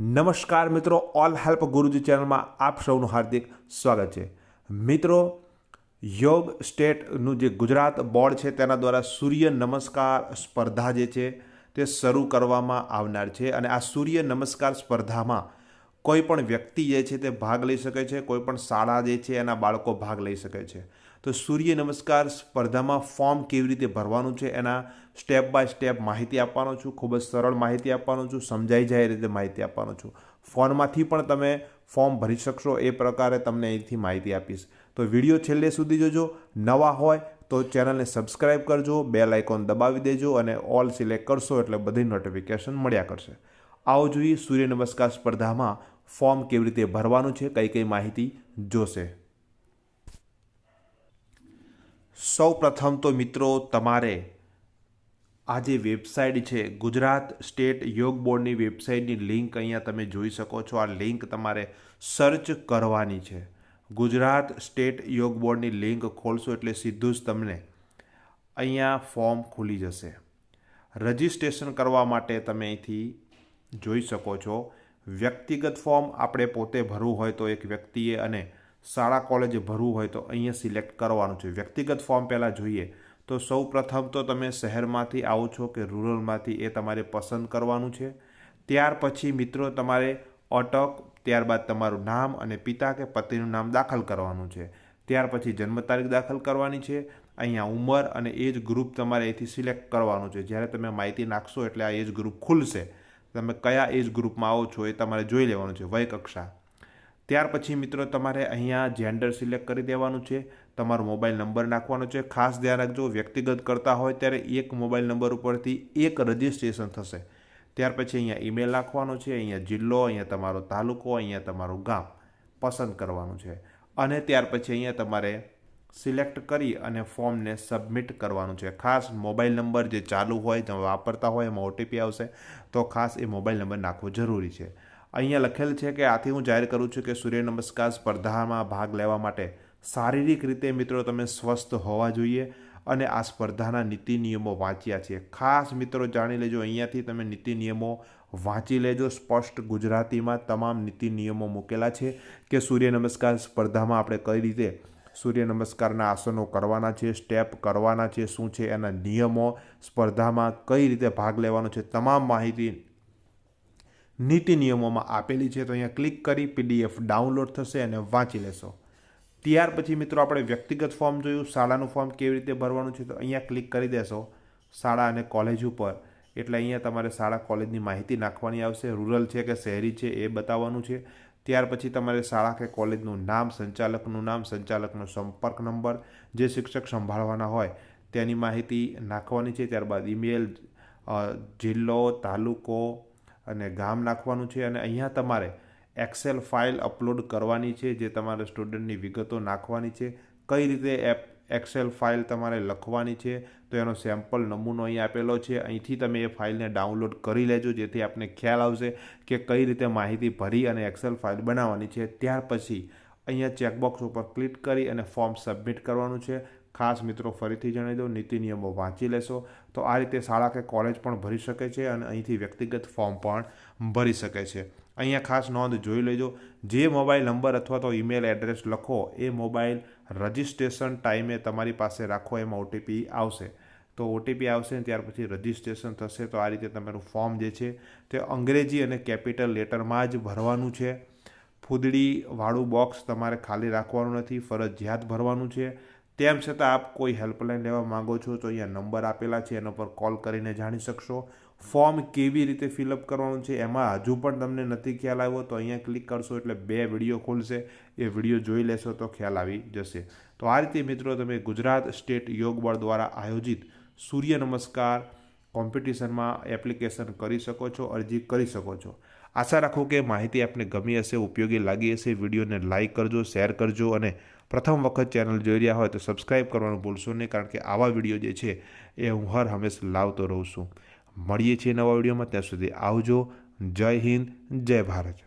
નમસ્કાર મિત્રો all help ગુરુજી ચેનલમાં આપ સૌનું હાર્દિક સ્વાગત છે. મિત્રો, યોગ સ્ટેટનું જે ગુજરાત બોર્ડ છે, તેના દ્વારા સૂર્ય નમસ્કાર સ્પર્ધા જે છે, તે શરૂ કરવામાં આવનાર છે અને આ સૂર્ય નમસ્કાર સ્પર્ધામાં કોઈ પણ વ્યક્તિ જે છે, તે ભાગ લઈ શકે છે, કોઈ પણ શાળા જે છે, એના બાળકો ભાગ લઈ શકે છે. તો સૂર્ય નમસ્કાર સ્પર્ધામાં ફોર્મ કેવી રીતે ભરવાનું છે એના સ્ટેપ બાય સ્ટેપ માહિતી આપવાનો છું, ખૂબ જ સરળ માહિતી આપવાનો છું, સમજાઈ જાય એ રીતે માહિતી આપવાનો છું. ફોનમાંથી પણ તમે ફોર્મ ભરી શકશો એ પ્રકારે તમને અહીંથી માહિતી આપીશ. તો વીડિયો છેલ્લે સુધી જોજો, નવા હોય તો ચેનલને સબસ્ક્રાઇબ કરજો બેલ આઇકોન દબાવી દેજો અને ઓલ સિલેક્ટ કરશો એટલે બધી નોટિફિકેશન મળ્યા કરશે. આવો જોઈએ સૂર્ય નમસ્કાર સ્પર્ધામાં ફોર્મ કેવી રીતે ભરવાનું છે, કઈ કઈ માહિતી જોશે. સૌ પ્રથમ તો મિત્રો તમારે આ જે વેબસાઇટ છે, ગુજરાત સ્ટેટ યોગ બોર્ડની વેબસાઇટની લિંક અહીંયા તમે જોઈ શકો છો. આ લિંક તમારે સર્ચ કરવાની છે. ગુજરાત સ્ટેટ યોગ બોર્ડની લિંક ખોલશો એટલે સીધું જ તમને અહીંયા ફોર્મ ખુલી જશે. રજિસ્ટ્રેશન કરવા માટે તમે અહીંથી જોઈ શકો છો. વ્યક્તિગત ફોર્મ આપણે પોતે ભરવું હોય તો એક વ્યક્તિએ અને શાળા કોલેજે ભરવું હોય તો અહીંયા સિલેક્ટ કરવાનું છે. વ્યક્તિગત ફોર્મ પહેલાં જોઈએ તો સૌ પ્રથમ તો તમે શહેરમાંથી આવો છો કે રૂરલમાંથી એ તમારે પસંદ કરવાનું છે. ત્યાર પછી મિત્રો તમારે અટક, ત્યારબાદ તમારું નામ અને પિતા કે પતિનું નામ દાખલ કરવાનું છે. ત્યાર પછી જન્મ તારીખ દાખલ કરવાની છે. અહીંયા ઉંમર અને એજ ગ્રુપ તમારે અહીંથી સિલેક્ટ કરવાનું છે. જ્યારે તમે માહિતી નાખશો એટલે આ એજ ગ્રુપ ખુલશે. તમે કયા એજ ગ્રુપમાં આવો છો એ તમારે જોઈ લેવાનું છે. વય કક્ષા ત્યાર પછી મિત્રો તમારે અહીંયા જેન્ડર સિલેક્ટ કરી દેવાનું છે. તમારો મોબાઈલ નંબર નાખવાનો છે. ખાસ ધ્યાન રાખજો, વ્યક્તિગત કરતા હોય ત્યારે એક મોબાઈલ નંબર ઉપરથી એક રજિસ્ટ્રેશન થશે. ત્યાર પછી અહીંયા ઈમેલ નાખવાનો છે. અહીંયા જિલ્લો, અહીંયા તમારો તાલુકો, અહીંયા તમારું ગામ પસંદ કરવાનું છે. અને ત્યાર પછી અહીંયા તમારે સિલેક્ટ કરી અને ફોર્મને સબમિટ કરવાનું છે. ખાસ મોબાઈલ નંબર જે ચાલુ હોય, તમે વાપરતા હોય, એમાં ઓટીપી આવશે. તો ખાસ એ મોબાઈલ નંબર નાખવો જરૂરી છે. અહીંયા લખેલ છે કે આથી હું જાહેર કરું છું કે સૂર્ય નમસ્કાર સ્પર્ધામાં ભાગ લેવા માટે શારીરિક રીતે મિત્રો તમે સ્વસ્થ હોવા જોઈએ અને આ સ્પર્ધાના નીતિ નિયમો વાંચ્યા છે. ખાસ મિત્રો જાણી લેજો, અહીંયાથી તમે નીતિ નિયમો વાંચી લેજો. સ્પષ્ટ ગુજરાતીમાં તમામ નીતિ નિયમો મૂકેલા છે કે સૂર્ય નમસ્કાર સ્પર્ધામાં આપણે કઈ રીતે સૂર્ય નમસ્કારના આસનો કરવાના છે, સ્ટેપ કરવાના છે, શું છે, એના નિયમો સ્પર્ધામાં કઈ રીતે ભાગ લેવાનો છે, તમામ માહિતી નીતિ નિયમોમાં આપેલી છે, તો અહીંયા ક્લિક કરી પીડીએફ ડાઉનલોડ થશે અને વાંચી લેશો. ત્યાર પછી મિત્રો આપણે વ્યક્તિગત ફોર્મ જોયું, શાળાનું ફોર્મ કેવી રીતે ભરવાનું છે, તો અહીંયા ક્લિક કરી દેશો, શાળા અને કોલેજ ઉપર. એટલે અહીંયા તમારે શાળા, કોલેજની માહિતી નાખવાની આવશે, રૂરલ છે કે શહેરી છે એ બતાવવાનું છે. ત્યાર પછી તમારે શાળા કે કોલેજનું નામ, સંચાલકનું નામ, સંચાલકનો સંપર્ક નંબર, જે શિક્ષક સંભાળવાના હોય, તેની માહિતી નાખવાની છે. ત્યારબાદ ઈમેલ જિલ્લો, તાલુકો અને ગામ નાખવાનું છે અને અહીંયા તમારે એક્સેલ ફાઇલ અપલોડ કરવાની છે, જે તમારે સ્ટુડન્ટની વિગતો નાખવાની છે. કઈ રીતે એપ એક્સેલ ફાઇલ તમારે લખવાની છે, તો એનો સેમ્પલ નમૂનો અહીં આપેલો છે. અહીંથી તમે એ ફાઇલને ડાઉનલોડ કરી લેજો, જેથી આપને ખ્યાલ આવશે કે કઈ રીતે માહિતી ભરી અને એક્સેલ ફાઇલ બનાવવાની છે. ત્યાર પછી અહીંયા ચેકબોક્સ ઉપર ક્લિક કરી અને ફોર્મ સબમિટ કરવાનું છે. ખાસ મિત્રો ફરીથી જણાવી દઉં, નીતિ નિયમો વાંચી લેશો તો આ રીતે શાળા કે કોલેજ પણ ભરી શકે છે અને અહીંથી વ્યક્તિગત ફોર્મ પણ ભરી શકે છે. અહીંયા ખાસ નોંધ જોઈ લેજો, જે મોબાઈલ નંબર અથવા તો ઈમેલ એડ્રેસ લખો એ મોબાઈલ રજિસ્ટ્રેશન ટાઈમે તમારી પાસે રાખો, એમાં ઓટીપી આવશે. તો ઓટીપી આવશે ત્યાર પછી રજિસ્ટ્રેશન થશે, તો આ રીતે તમારું ફોર્મ જે છે તે અંગ્રેજી અને કેપિટલ લેટરમાં જ ભરવાનું છે. ફૂદડીવાળું બોક્સ તમારે ખાલી રાખવાનું નથી, ફરજિયાત ભરવાનું છે. તેમ છતાં આપ કોઈ હેલ્પલાઇન લેવા માંગો છો તો અહીંયા નંબર આપેલા છે, એના પર કોલ કરીને જાણી શકશો. ફોર્મ કેવી રીતે ફિલઅપ કરવાનું છે એમાં હજુ પણ તમને નથી ખ્યાલ આવ્યો તો અહીંયા ક્લિક કરશો એટલે બે વીડિયો ખોલશે. એ વીડિયો જોઈ લેશો તો ખ્યાલ આવી જશે. તો આ રીતે મિત્રો તમે ગુજરાત સ્ટેટ યોગ બોર્ડ દ્વારા આયોજિત સૂર્ય નમસ્કાર કોમ્પિટિશનમાં એપ્લિકેશન કરી શકો છો, અરજી કરી શકો છો. આશા રાખો કે માહિતી આપને ગમી હશે, ઉપયોગી લાગી હશે. વિડીયોને લાઇક કરજો, શેર કરજો અને પ્રથમ વખત ચેનલ જોઈ રહ્યા હોય તો સબસ્ક્રાઈબ કરવાનું ભૂલશો નહીં, કારણ કે આવા વીડિયો જે છે એ હું હર હંમેશા લાવતો રહું છું. મળીએ છીએ નવા વિડીયોમાં, ત્યાં સુધી આવજો. જય હિન્દ, જય ભારત.